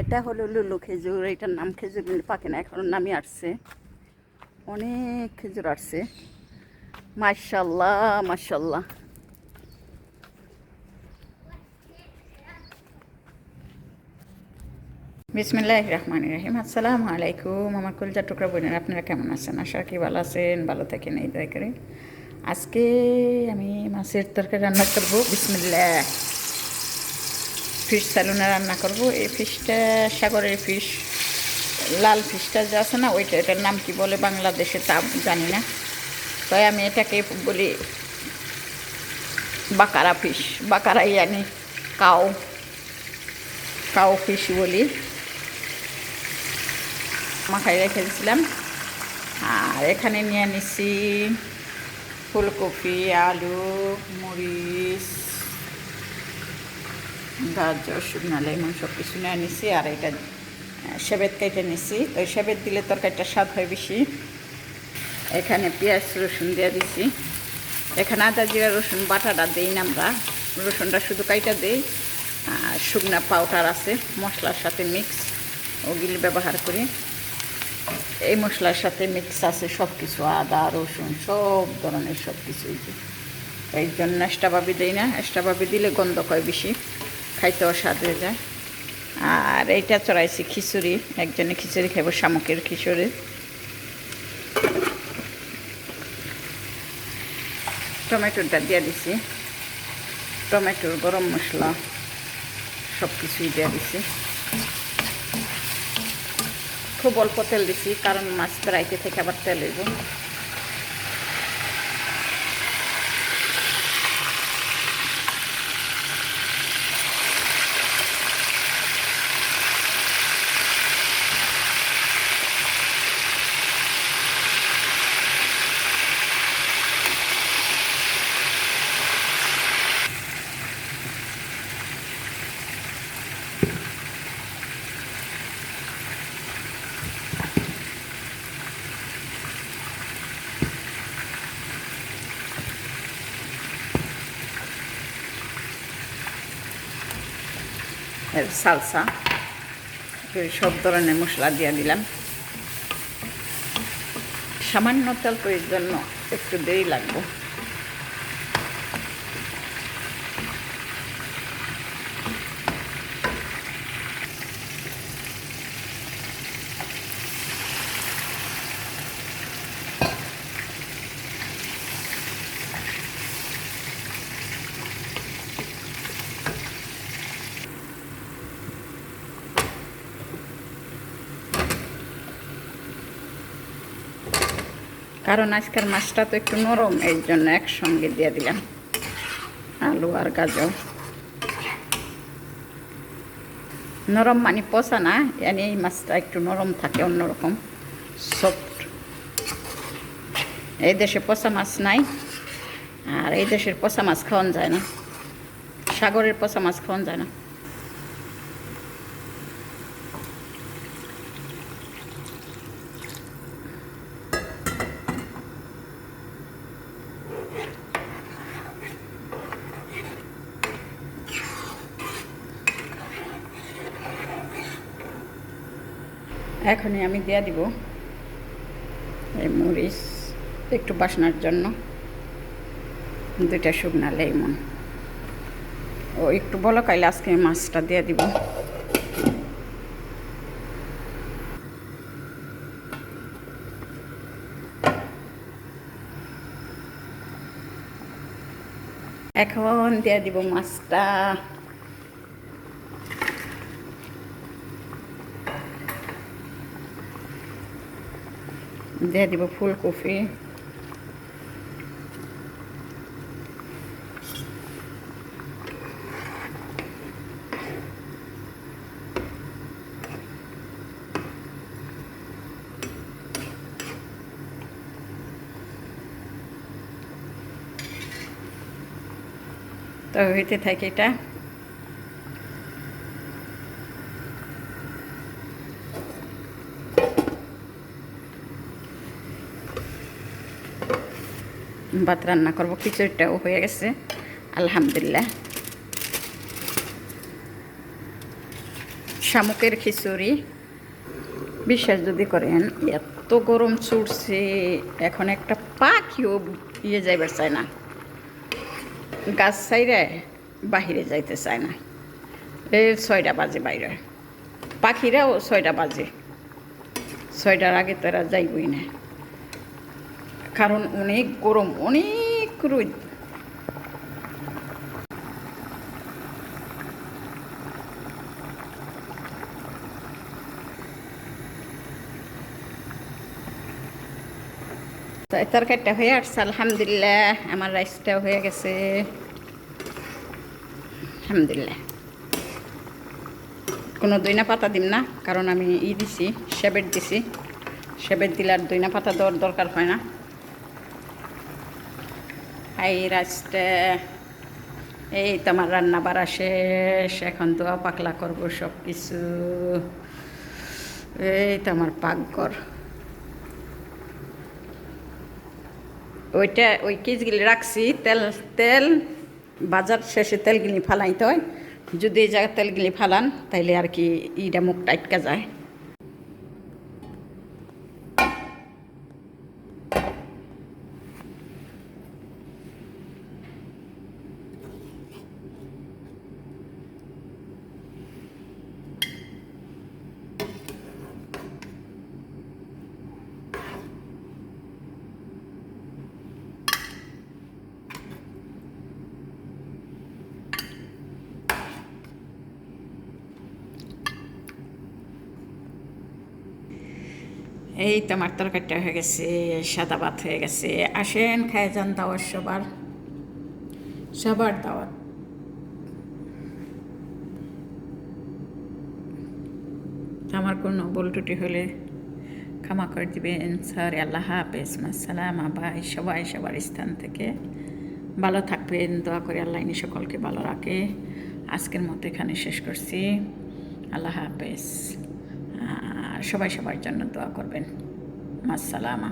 এটা হলো লুলু খেজুর, এটার নাম খেজুর পাকে না, এখন নামই আসছে। অনেক খেজুর আসছে। মার্শাল্লাহ মার্শাল্লাহ বিসমিল্লাহ রহমান রহিম। আসসালামু আলাইকুম, আমার কলজা টুকরা বোনের, আপনারা কেমন আছেন? আশা কি ভালো আছেন, ভালো থাকেন, এই দয়া করে। আজকে আমি মাছের তরকারি রান্না করব। বিসমিল্লাহ। ফিশ স্যালুনে রান্না করব। এই ফিশটা সাগরের ফিশ লাল ফিশটা যে আছে না, ওইটা এটার নাম কি বলে বাংলাদেশে তা জানি না। তাই আমি এটাকে বলি বাকারা ফিশ বাকারাই আনি কাউ কাউ ফিশ বলি। মাখাই রেখে দিয়েছিলাম আর এখানে নিয়ে নিছি ফুলকপি, আলু, মরিচ। গাজর শুকনো লেমন সব কিছু নিয়ে নিছি আর এটা সেবেত কেটে নিছি। তো সেবেত দিলে তরকারিটা স্বাদ হয় বেশি। এখানে পেঁয়াজ রসুন দিয়ে দিছি। এখানে আদা জিরা রসুন বাটাটা দিই না আমরা। রসুনটা শুধু কাইটা দিই। আর শুকনা পাউডার আছে, মশলার সাথে মিক্স। ওগুলি ব্যবহার করি। এই মশলার সাথে মিক্স আছে সব কিছু আদা, রসুন, সব ধরনের সব কিছুই এই জন্য এক্সট্রাভাবে দিই না। এক্সট্রাভাবে দিলে গন্ধ কয় বেশি। খাইতেও স্বাদ হয়ে যায়। আর এইটা চড়াইছি খিচুড়ি। একজনে খিচুড়ি খাইব, শামুকের খিচুড়ি। টমেটোটা দিয়ে দিছি। টমেটোর গরম মশলা সব কিছুই দিয়ে দিছি। খুব অল্প তেল দিছি, কারণ মাছ রাইতে থেকে আবার তেল হইব। সালসা। সব ধরনের মশলা দিয়ে দিলাম। সামান্য তেল তৈরির জন্য একটু দেরি লাগবে। কারণ আজকের মাছটা তো একটু নরম, এই জন্য একসঙ্গে দিয়ে দিলাম আলু আর গাজর। নরম মানে পচা না, এনে এই মাছটা একটু নরম থাকে, অন্যরকম সফট এই দেশে পচা মাছ নাই, আর এই দেশের পচা মাছ খাওয়ান যায় না, সাগরের পচা মাছ খাওয়ান যায় না। এখনই আমি দেয়া দিব এই মরিচ, একটু বাসনার জন্য। দুইটা শুকনা লেমন। ও, একটু বলো কাইলে আজকে মাছটা দিয়ে দিব। এখন দিয়ে দিব মাছটা। দিয়ে দিব ফুলকপি তো হইতে থাকে এটা ভাত রান্না করব, খিচুড়িটাও হয়ে গেছে। আলহামদুলিল্লাহ। শামুকের খিচুড়ি, বিশ্বাস যদি করেন, এত গরম চুড়ছে, এখন একটা পাখিও ইয়ে যাইবার চায় না। গাছ সাইরে বাহিরে যাইতে চায় না। এই ছয়টা বাজে বাইরে। পাখিরাও ছয়টা বাজে। ছয়টার আগে তো এরা যাইবই না। কারণ অনেক গরম, অনেক রোদ। তরকারিটা হয়ে আসছে, আলহামদুলিল্লাহ। আমার রাইসটাও হয়ে গেছে। আলহামদুলিল্লাহ। কোনো দইনা পাতা দিম না, কারণ আমি ই দিছি, সেবেট দিছি। সেবেট দিলে আর দইনা পাতা দেওয়ার দরকার হয় না। এই রাইসটা এই তোমার রান্না বাড়া শেষ, এখন দোয়া পাকলা করব সব কিছু এই তো আমার পাকঘর। ওইটা ওই কিচগুলি রাখছি, তেল তেল, বাজার শেষে তেলগুলি ফালাইতে হয়। যদি এই জায়গায় তেলগুলি ফালান, তাইলে আর কি ইটা মুখ টাইটকা যায়। এই তো আমার তরকারিটা হয়ে গেছে, সাদা ভাত হয়ে গেছে। আসেন খায় যান দাওয়াত সবার। সবার দাওয়াত। আমার কোনো ভুল ত্রুটি হলে ক্ষমা করে দিবেন। স্যার আল্লাহ হাফেজ। সালাম আবাই সবাই সবার স্থান থেকে। ভালো থাকবেন, দোয়া করে আল্লাহ সকলকে ভালো রাখে। আজকের মতো এখানে শেষ করছি। আল্লাহ হাফেজ। সবাই সবার জন্য দোয়া করবেন। মাসালামা